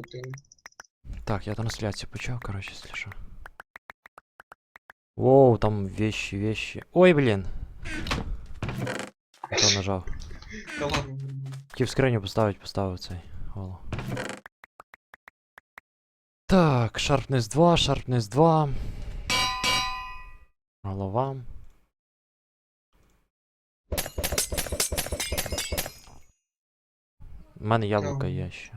скотину. Так, я трансляцію почав, коротше, якщо що. Воу, там вещи, вещи. Ой, блін. Хто нажав? Та ладно. Хотів скриню поставить, поставив цей голо. Так, Sharpness 2, Sharpness 2. Голова. У мене яблука є ще.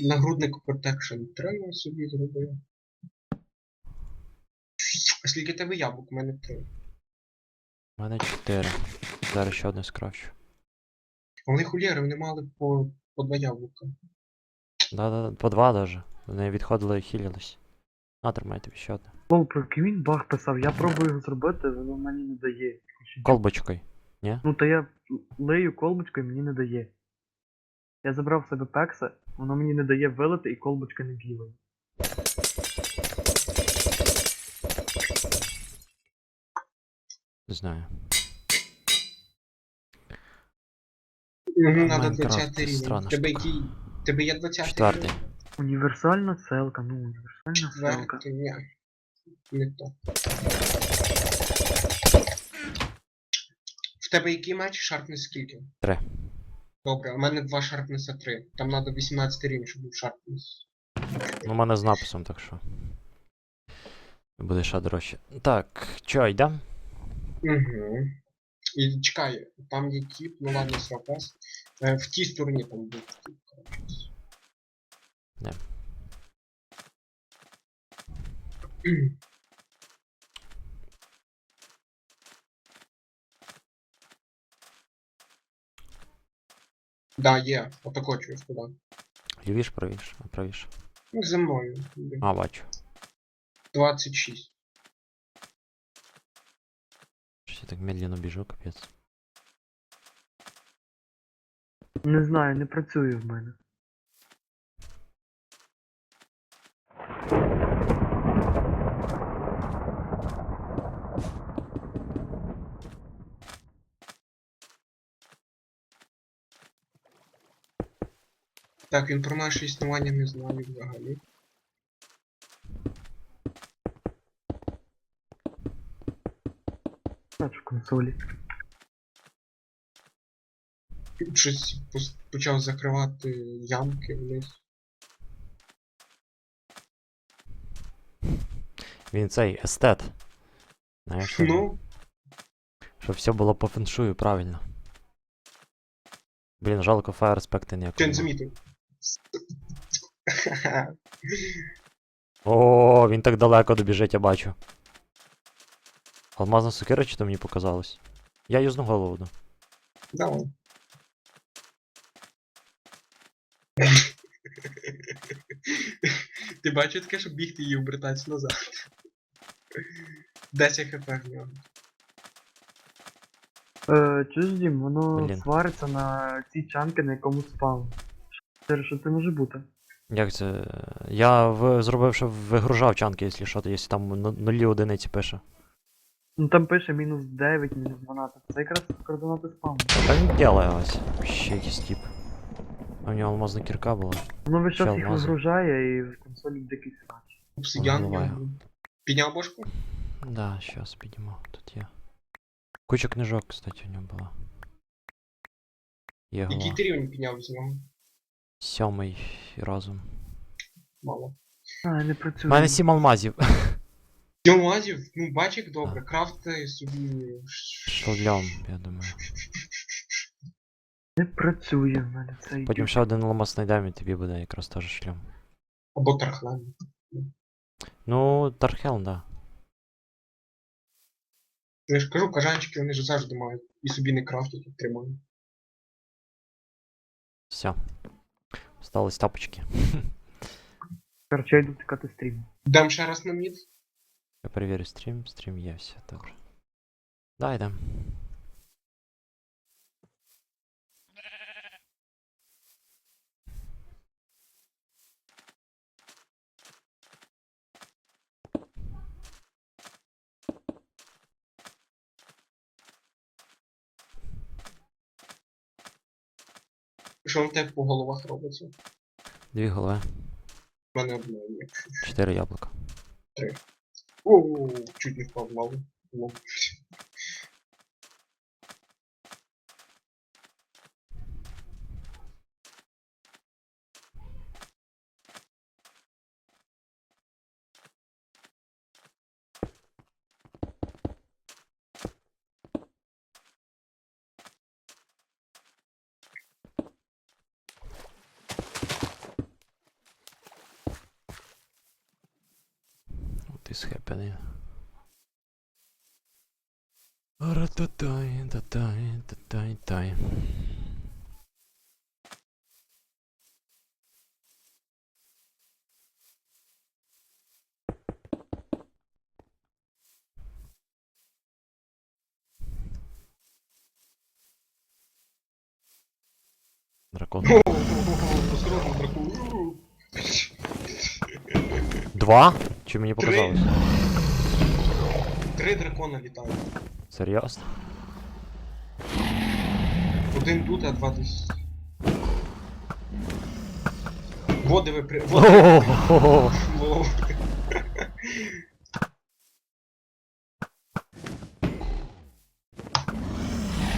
Нагрудник Protection 3 я собі зробив. А скільки тебе яблук? У мене три. У мене 4. Зараз ще одне скрафчу. А Вони хулєри, вони мали по, по два яблука. Да-да, по два даже. Вони відходили і хілились. На, тримай тобі ще одне. Лол, він баг писав, я пробую його зробити, воно мені не дає. Колбочкою. Ні? Ну то я лею колбочкою, мені не дає. Я забрав себе пекса, воно мені не дає вилити і колбочка не бігає. Не знаю. Надо Майнкрафт, 20 рівень. Тебе який? Тебе є 20 Четвертий. Універсальна целка, ну універсальна целка. Четвертий, ні. Не то. В тебе який меч? Шарпнес скільки? Три. Добре, у мене два шарпнеса 3. Там треба 18 рівень, щоб був шарпнес. Ну, у мене з написом, так що. Буде ще дорожче. Так, чо, йдем? Угу. І чекай, там є тіп, ну ладно, срапес. Е, в тій стороні там був тіп, коротше. Не. Да, є, отако чуєш туди. Лівіш, правіш, а правіш. Ну, за мною. А, бачу. 26. Щось я так медленно біжу, капець. Не знаю, не працює в мене. Так, він про наше існування не знає взагалі. Бачу в консолі. Щось пос- почав закривати ямки вниз. Він цей естет. Знаєш, Ну, щоб все було по феншую правильно. Блін, жалко фаєр респекти ніякого. що не замітив. О, він так далеко добіжить, я бачу. Алмазна сокира чи то мені показалось? Я юзну голову. ну. Давай. Ти бачив таке, щоб бігти її обертати назад. 10 хп в нього. Е, чуєш, Дім, воно Блін. свариться на ці чанки, на якому спав. Що, що це може бути? Як це. Я в... зробив, що вигружав чанки, якщо що, якщо там ну- нулі одиниці пише. Ну там пише мінус 9, мінус 12. Це якраз координати спавну. Та не ділає ось. Ще якийсь тип. А в нього алмазна кірка була. Весь час Що, їх вигружає і в консолі дикий срач. Обсидіан. Підняв бошку? Да, щас підіймо. Тут є. Куча книжок, кстати, у нього була. Який ти рівень підняв з нього? Сьомий разом. Мало. А, не У працює. мене сім алмазів. Діомазів? Ну, бач, як добре. Крафти собі. Шлем, я думаю. Не працює в мене цей. Потім ще один алмаз знайдемо і тобі буде якраз теж шлем. Або тархлан. Ну, Тархел, да. Я ж кажу, кажанчики вони ж завжди мають. І собі не крафтять, їх тримають. Все. Остались тапочки. Короче, я иду ты стрим. Дам ще раз на мід. Я проверю стрим, стрим є, все добре. Да, йдем. Що в тебе по головах робиться? Дві голови, У мене одна є. чотири яблука. Оу, чуть не впав в лаву. Лов. Is happening? Ра-та-тай, та-тай, та-тай, тай. Дракон. Два? Чи мені показалось? Три дракона літають. Серйозно? Один тут, а два десь. Во, диви, при... Ого!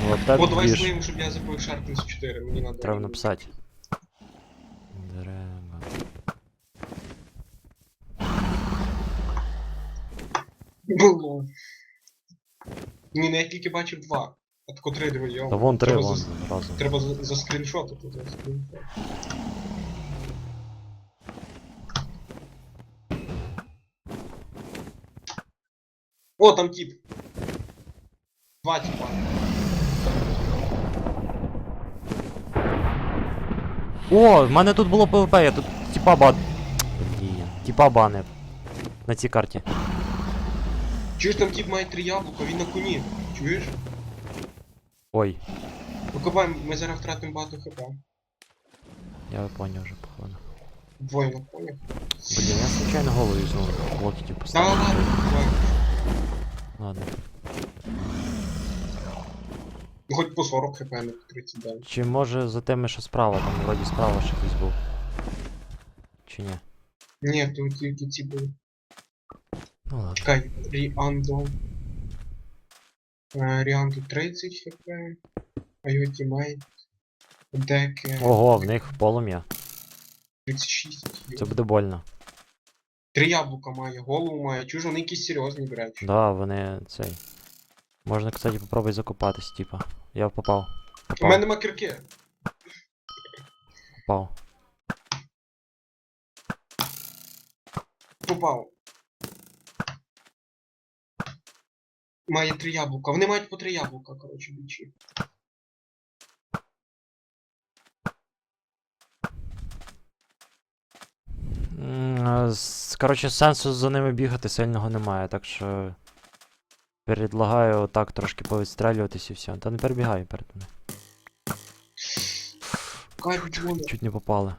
Вот так О, давай двіж. слим, щоб я забив Sharpness 4, мені надо. Треба написати. Було. Ні, ну я тільки бачив два. А тако три диви, йо. Та вон три Треба вон за- разом. Треба за, за скріншотити, за скріншот. О, там тип. Два типа. О, в мене тут було ПВП, я тут типа бан. Блін, типа банив. На цій карті. Чуєш, там тип має три яблука, він на коні. Чуєш? Ой, Викопаємо, ми зараз втратимо багато хп. я поняв вже, походу. Двоє на конях. Блін, я случайно голову знову локті Та поставив. ладно, давай. Ладно. Ну хоч по 40 хп, не по 39. Чи може за тими, що справа, там вроді справа ще хтось був. Чи ні? Ні, то тільки ці були. Ну ладно. Чекай, Ріандо. Е, 30 хп. А його тімейт. Деке. Ого, в них полум'я. 36. Це буде больно. Три яблука має, голову має. Чужо, вони якісь серйозні, речі. Да, вони цей. Можна, кстати, попробувати закопатись, типа. Я попав. У Попав. мене нема кирки. Попав. Попав. Має три яблука. Вони мають по три яблука, коротше, бічі. М, Коротше, сенсу за ними бігати сильного немає, так що. Предлагаю так трошки повідстрелюватись і все. Та не перебігай перед мене. Кай, чому? Чуть не попали.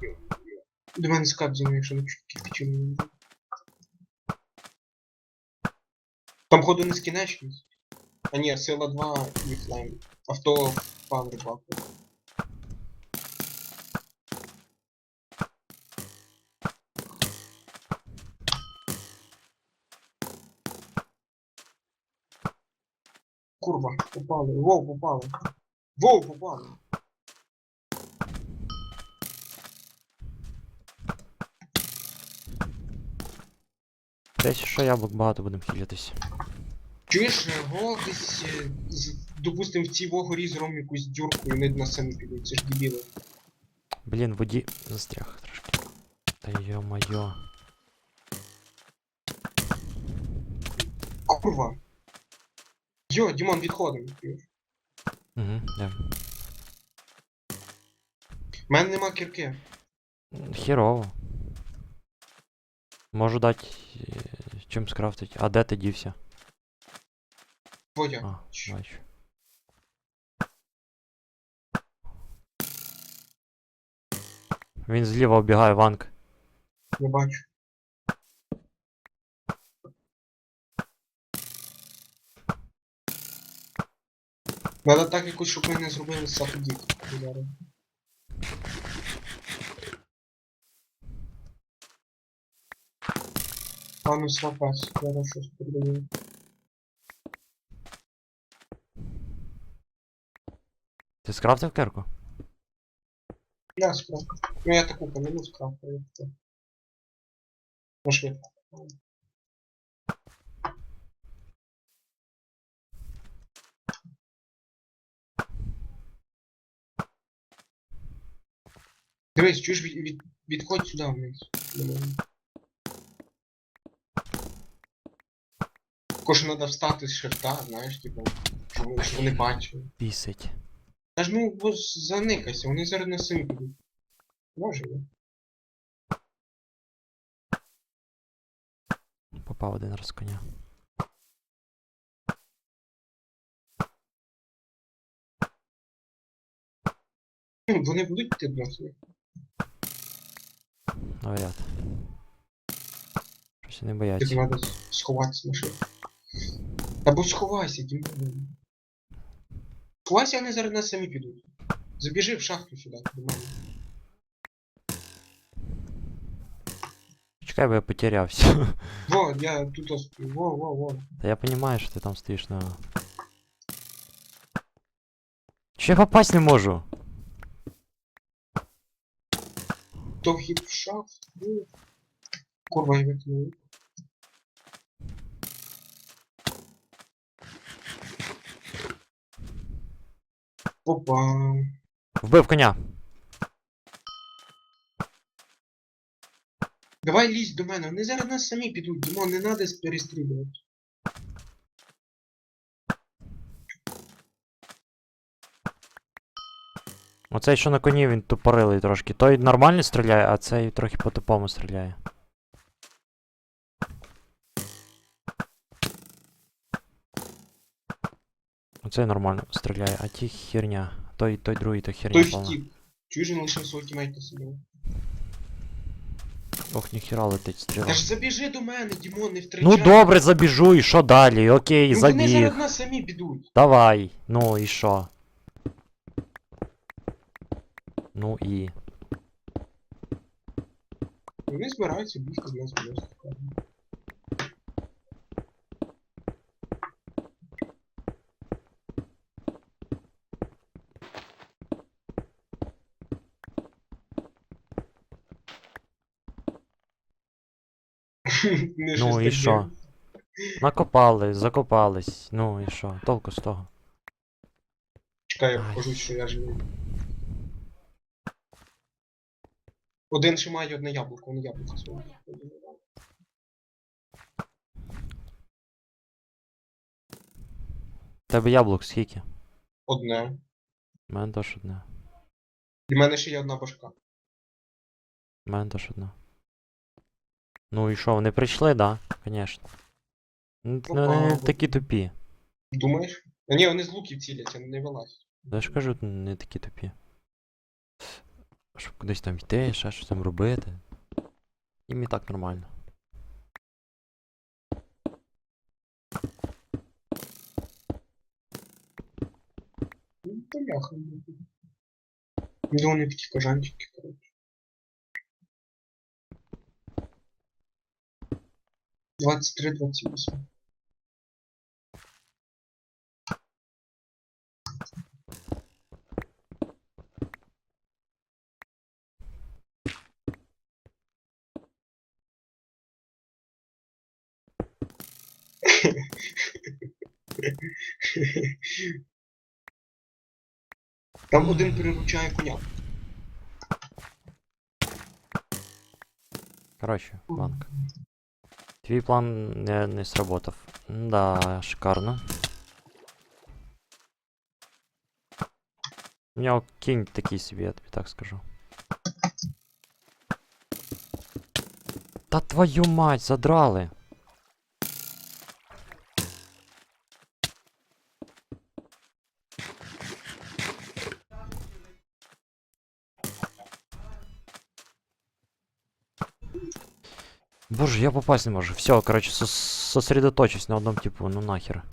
До мене скап за якщо не чуть пічину не буде. Там ходу не скінечність. А ні, сила 2 і флейм. Авто павер 2. Курва, попали. Воу, попали. Воу, попали. Десь що яблук багато будемо хілятись. Чуєш, го десь, е, допустим, в цій вогорі зробимо якусь дюрку і вони на сцену підуть, це ж дебіли. Блін, в воді застряг трошки. Та йо-майо. Курва. Йо, Дімон, відходимо. Угу, да. У мене нема кірки. М, Хірово. Можу дати е, чим скрафтить. А де ти дівся? Твоя. А, бачу. Він зліва оббігає ванк. Не бачу. Надо так якось, щоб ми не зробили сафодік. Пану Слапас, зараз щось придумаю. Ти скрафтив кирку? Да, справа. Ну я таку кам'яну скрафтую. Ну швидко. Дивись, чуєш, від, від, відходь сюди вниз. до мене. Також треба встати з шифта, знаєш, типу, щоб вони- бачили. Бісить. Та ж ну бо ж заникайся, вони зараз на сим підуть. Може, ні? Попав один раз коня. Ну, вони будуть йти до нас. Навряд. Щось не Тільки бояться. треба сховатися на шифт. Або сховайся, Дімон. Сховайся, вони зараз на самі підуть. Забіжи в шахту сюди, до мене. Чекай, бо я потерявся. Во, я тут ос... Во, во, во. Та я понимаю, що ти там стоїш на. Чи я попасть не можу? То вхід в шахту. Курва, я викинув. Опа. Вбив коня. Давай лізь до мене, вони зараз нас самі підуть, Дімон, не треба перестрілювати. Оцей, що на коні, він тупорилий трошки. Той нормально стріляє, а цей трохи по-тупому стріляє. Оцей нормально стріляє, а ті херня. Той, той другий, то херня Той втік. Чуєш, він лишив свого тімейта собі. Ох, ніхера летить стріла. Та ж забіжи до мене, Дімон, не втрачай. Ну добре, забіжу, і що далі? Окей, Ну вони зараз нас самі підуть. Давай. Ну і що? Ну і. Вони збираються бігти з нас просто. Ну і що? Накопали, закопались. Ну і що? Толку з того. Чекай, я покажу, що я живий. Один ще має одне яблуко, він яблуко своє. Тебе яблук скільки? Одне. У мене теж одне. І в мене ще є одна башка. У мене теж одне. Ну і що, вони прийшли, да? Конечно. Ну, Ну, Вони не такі тупі. Думаєш? А ні, вони з луків ціляться, не вилазь. Я ж кажу, не такі тупі. Щоб кудись там йти, ще щось там робити. Їм і так нормально. Ну, поляха. Ну, вони такі кожанчики, коротше. 23-28. Там один переручає коня. Коротше, банк. Твій план не, не сработав. Да, шикарно. У нього кінь такий собі, я тобі так скажу. Та твою мать, задрали. Боже, я попасть не можу. Все, короче, сос- сосредоточусь на одном типу, ну нахер.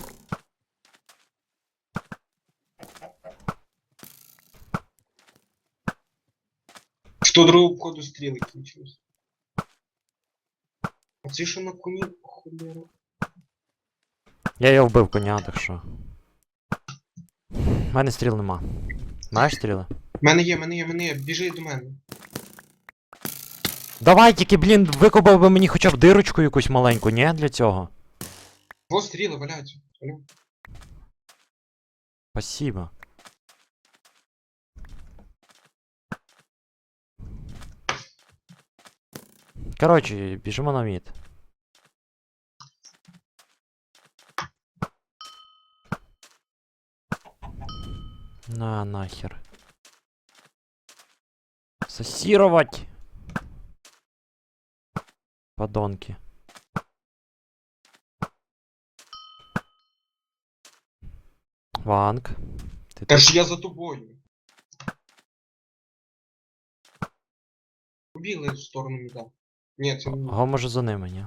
Що другого входу стріли кінчились. А це що на коні? Я його вбив коня, так що. У мене стріл нема. Маєш стріли? В мене є, мене є, мене є, біжи до мене. Давай тільки, блін, викопав би мені хоча б дирочку якусь маленьку, ні, для цього. Во стріли валяються. Спасибо. Коротше, біжимо на мід. На нахер. Сосировать! Подонки. Ванг. Ти Та ж я за тобою. Побігли в сторону міда. Ні, це не. Го може за ними, ні?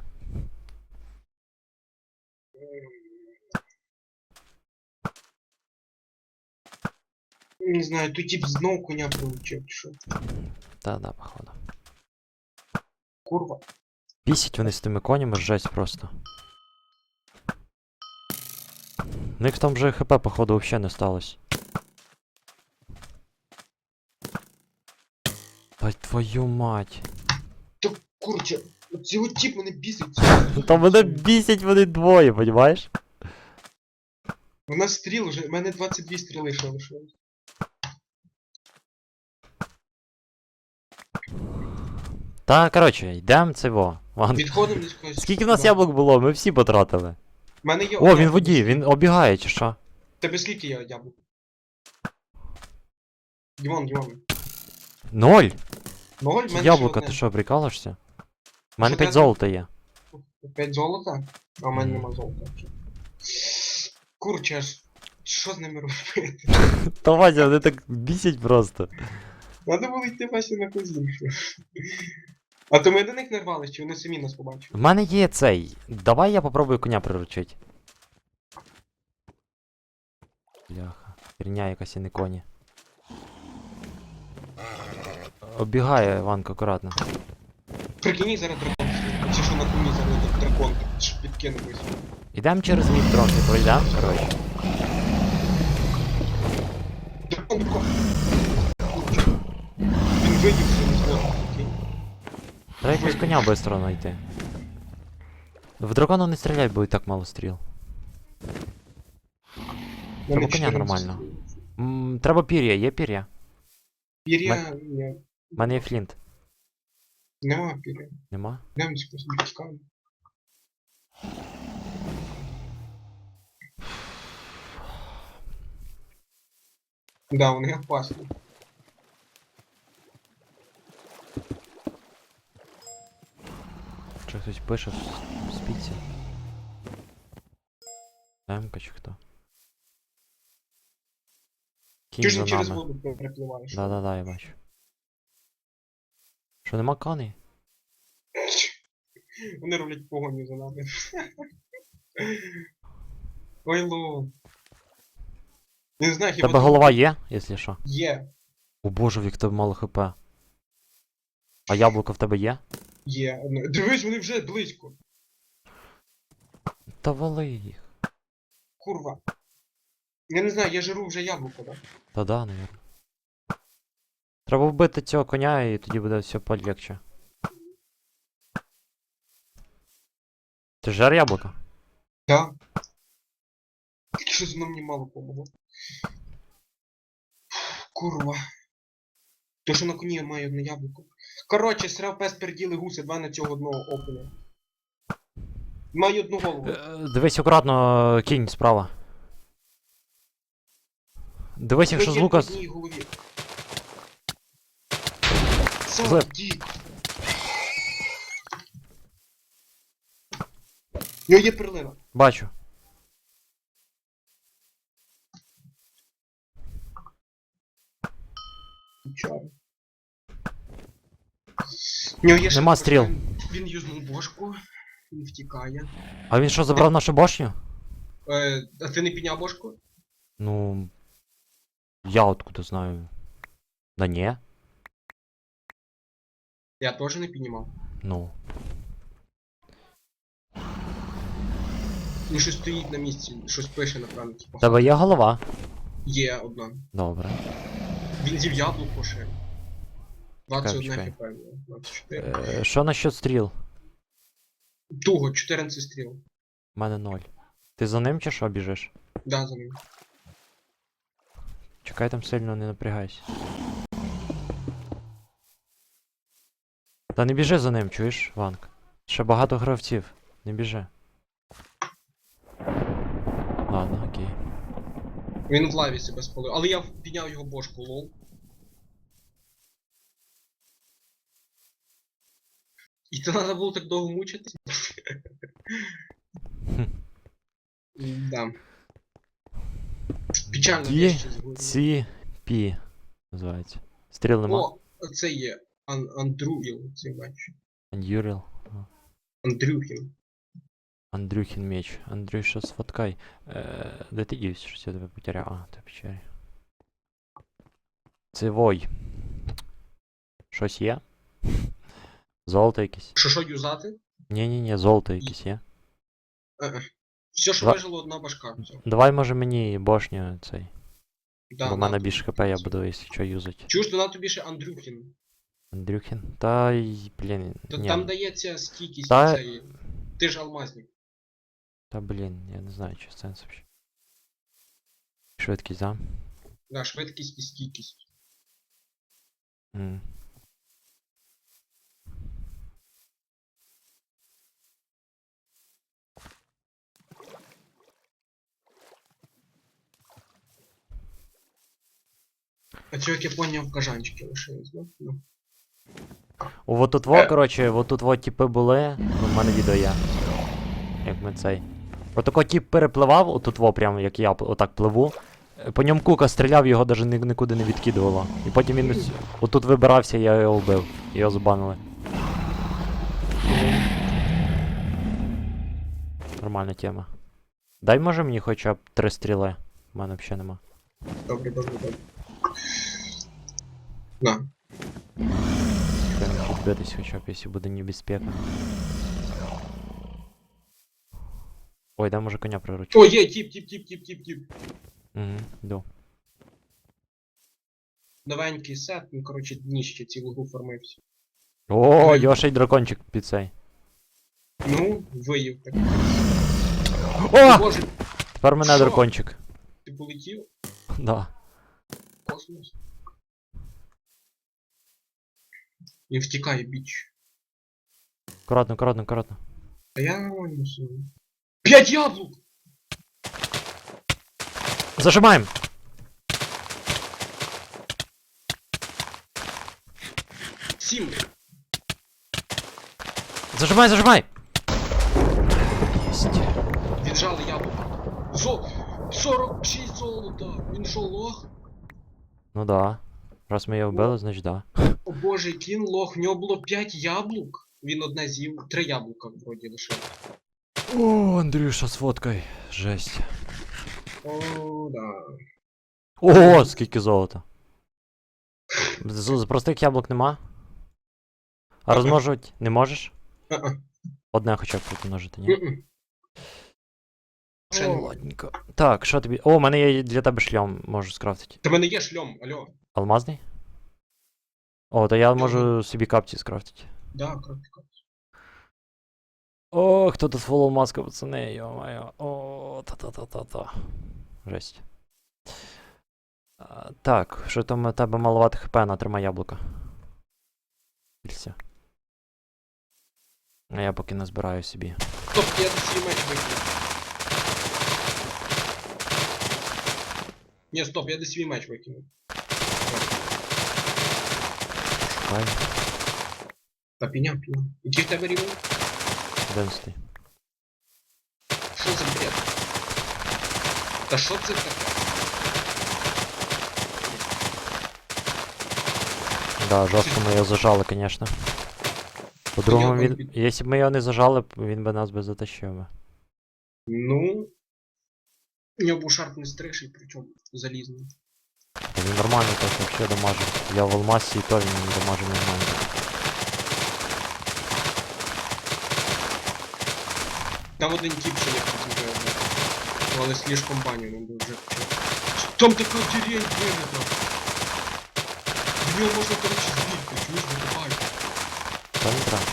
Не знаю, тут тип знов коня прилучив, чи що. Та-да, походу. Курва. Бісять вони з тими конями, жесть просто. У них там вже хп, походу, взагалі не сталося. Та твою мать. Та курче, цього тип мене бісить. Та мене бісять вони двоє, понімаєш? У нас стріл вже, в мене 22 стріли ще лишилось. Та, коротше, йдемо це Ван. Відходимо десь когось. Скільки в нас яблук було? Ми всі потратили. В мене є О, він в воді, він обігає, чи що? Тебе скільки є яблук? Дімон, Дімон. Ноль! Ноль, в мене Яблука, ще ти що, прикалуєшся? У мене Що 5 ти- золота є. П'ять золота? А в мене нема золота. Курче, аж що з ними робити? Та Вася, вони так бісять просто. Надо було йти Вася на кузінку. А то ми до них не рвались, чи вони самі нас побачили? У мене є цей. Давай я попробую коня приручити. Бляха. Херня якась і не коні. Оббігає Ванка акуратно. Прикинь, зараз дракон. Чи що на коні зараз дракон, щоб підкинулись. Ідемо через мід трохи, пройдемо, коротше. Дракон, дракон. Він видів, що не. Треба якось коня швидко знайти. В дракону не стріляй, бо і так мало стріл. В мене Треба коня 14 нормально. стріл. М, треба пір'я, є пір'я? Пір'я, ні. У мене є флінт. Нема пір'я. Нема? Йдемо спосіб тікаємо. Да, вони опасні. Чи хтось пише в спіці? Емка чи хто? Кінь за не через нами. воду перепливаєш. Да-да-да, я бачу. Що нема коней? Вони роблять погоню за нами. Ой, лол. Не знаю, У хіба тебе тут голова є, якщо що? є. О боже, як в тебе мало хп. А яблуко в тебе є? Є. Ну, Дивись, вони вже близько. Та вали їх. Курва. Я не знаю, я жиру вже яблуко, да? Та да, наверное. Треба вбити цього коня і тоді буде все полегче. Ти жар яблуко? Да. Тільки щось воно мені мало помогло. Курва. То, що на коні я маю одне яблуко. Коротше, срав пес перділи гуси, два на цього одного окуня. Маю одну голову. Е, Дивись акуратно, кінь справа. Дивись, якщо з Є лука. на одній голові. Злеп. Дік. У нього є перлина. Бачу. Чар. У нього є ще Нема стріл. Він юзнув бошку. Він втікає. А він що, забрав нашу башню? Е, а ти не підняв бошку? Ну. Я откуда знаю. Да ні. Я теж не піднімав. Ну. Ну щось стоїть на місці, щось пише, напевно, типу. Тебе є голова? Є одна. Добре. Він з'їв яблуко ще. 21 чекай. хп, 24. Е, Що насчет стріл? Туго, 14 стріл. У мене ноль. Ти за ним чи що біжиш? Да, за ним. Чекай там сильно не напрягайся. Та не біжи за ним, чуєш, Ванк? Ще багато гравців. Не біжи. Ладно, окей. Він в лаві себе спалив. Але я підняв його бошку, лол. І це треба було так довго мучитись. Да. Печально згодом. Ці пі називається. Стріл нема. О, це є. Ан Андруїл цей матч. Андюріл. Андрюхін. Андрюхін меч. Андрюша, сфоткай. Е, де ти дівся? Щось я тебе потеряв. А, ти печері. Це вой. Щось є? Золото якесь? Що що юзати? Ні-ні-ні, золото якесь є. Е-е. Все, що Ва- вижило одна башка. Все. Давай, може, мені бошню цей. Да, бо в на мене тобі. більше хп, я буду, якщо що, юзати. Чуєш, то на тобі ще Андрюхін. Андрюхін. Та й, блін. То ні. там дається стійкість Та- цієї. Ти ж алмазник. Та блін, я не знаю, чи сенс взагалі. Швидкість, да? Да, швидкість і стійкість. М. А цього, як я поняв, кажанчики лишились, да? Ну. О, вот тут во, коротше, вот тут во типи були. Ну, в мене відео є. Як ми цей. Отако тип перепливав, отут во, прямо як я отак пливу. Е, По ньому кука стріляв, його навіть ні, нікуди не відкидувало. І потім він ось- отут вибирався, я його вбив. Його забанили. Нормальна тема. Дай може мені хоча б три стріли. У мене взагалі нема. Добре, добре, добре. На. Треба відбитись хоча б, якщо буде небезпека. Ой, дай може коня приручити. О, є, тіп, тіп, тіп, тіп, тіп, тіп. Угу, йду. Новенький сет, ну коротше, дніще цілу гру формився. О, його ще й дракончик під цей. Ну, виїв так. О! Боже, Тепер мене Що? дракончик. ти полетів? Да. Космос. Він втікає біч. Аккуратно, аккуратно, аккуратно. А я нормально все. П'ять яблук! Зажимаємо! Сім! Зажимай, зажимай! Єсть. Віджали яблуко. Зо... 46 золота! Він що, лох? Ну да. Раз ми його вбили, значить да. О боже, він лох, в нього було 5 яблук. Він одне з'їв, три яблука вроді лишилось. О, Андрюша, сфоткай. Жесть. О, да. Ого, скільки золота. З, з простих яблук нема? А розмножувати не можеш? А-а. Одне хоча б розмножити, ні? М-м. Ще нема. ладненько. Так, що тобі. О, у мене є для тебе шльом, можу скрафтити. Та в мене є шльом, алло. Алмазний? О, то я можу собі капці скрафтити. Да, крапка. О, хто тут фоллоу маска, пацани, йо-моє. О, та-та-та-та-та. Жесть. А, так, що там у тебе маловато хп, на тримай яблука. Білься. А я поки назбираю собі. Стоп, я до свій меч викинув. Ні, стоп, я до свій меч викинув. Шукай. Та піняв, піняв. Який в тебе рівень? 11. Що за бред? Та що це таке? Да, жорстко ми його зажали, конечно. По-другому, Я він. Якщо б ми його не зажали, б, він би нас би затащив би. Ну. У нього був шарпний стриж, і причому залізний. Та Він нормально так вообще дамажив. Я в алмасі і то він не дамажив нормально. Там один тип, що я хотів але слишком баню він був вже. Там така деревня винята. В нього можна, короче, збігти, чуєш, викупай. Та не треба.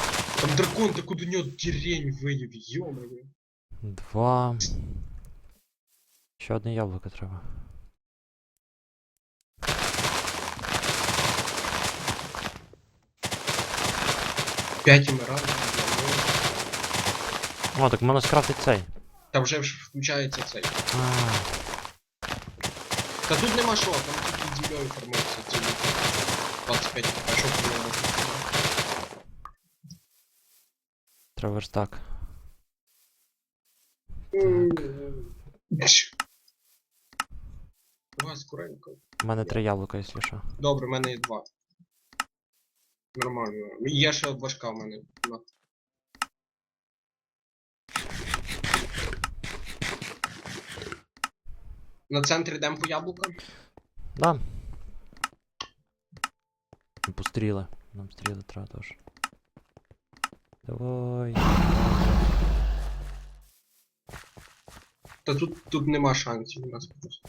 Там дракон таку до нього деревень виїв, йомаю. Два. Ще одне яблуко треба. П'ять емералдів. О, так можна скрафтити цей. Та вже ж включається цей. А, Та тут нема що, там тільки землею формується ці 25 а що тут не треба верстак. У вас скоренько. У мене три яблука, якщо що. Добре, в мене є два. Нормально. Є ще башка в мене. На. Центрі йдемо по яблукам. Да. По стріли. Нам стріли треба теж. Давай. Та тут, тут нема шансів у нас просто.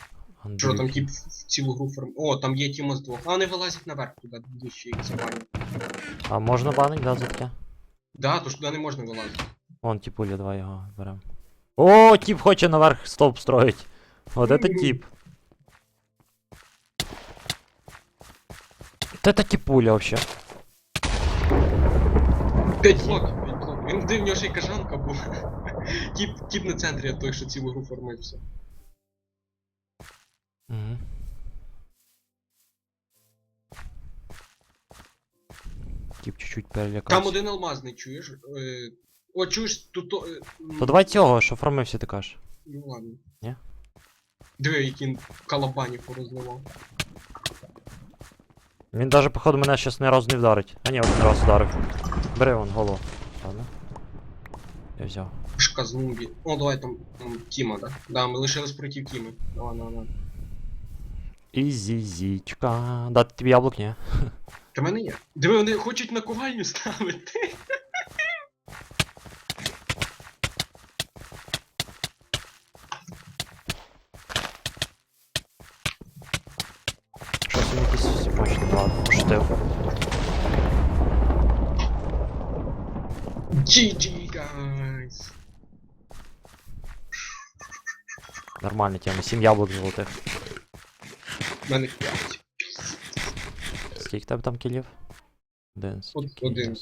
Що там тип в цілу гру форм. О, там є тімо з двох. А вони вилазять наверх туди, двічі їх забанять. А можна банить, да, за таке? Да, то ж туди не можна вилазити. Вон тіпуля, давай його берем. О, тіп хоче наверх стовп строить. Вот это тип. Вот это типуля вообще. П'ять блоків, п'ять блоків. Він в нього ще й кажанка була. Тіп, тіп на центрі, а той, що цілу гру формився. Угу. Тіп чуть-чуть перелякався. Там один алмазний, чуєш? Е, О, чуєш, тут. то, е, м, То давай цього, що формився, ти кажеш. Ну ладно. Ні? Диви, він калабані порозливав. Він даже, походу, мене щас ні разу не вдарить. А ні, один раз вдарив. Бери вон голову. Ладно. Я взяв. Шка зумбі. О, давай там, там Тіма, да? Да, ми лишились проти Тіми. Давай, давай, давай. Ізізічка. Дати тобі яблук, ні? Та в мене є. Диви, вони хочуть наковальню ставити. Щось він якийсь мощний, ладно, пошутив. GG, guys. Нормальна тема, сім яблук золотих. В мене 5. Скільки тебе там кілів? Один. Один.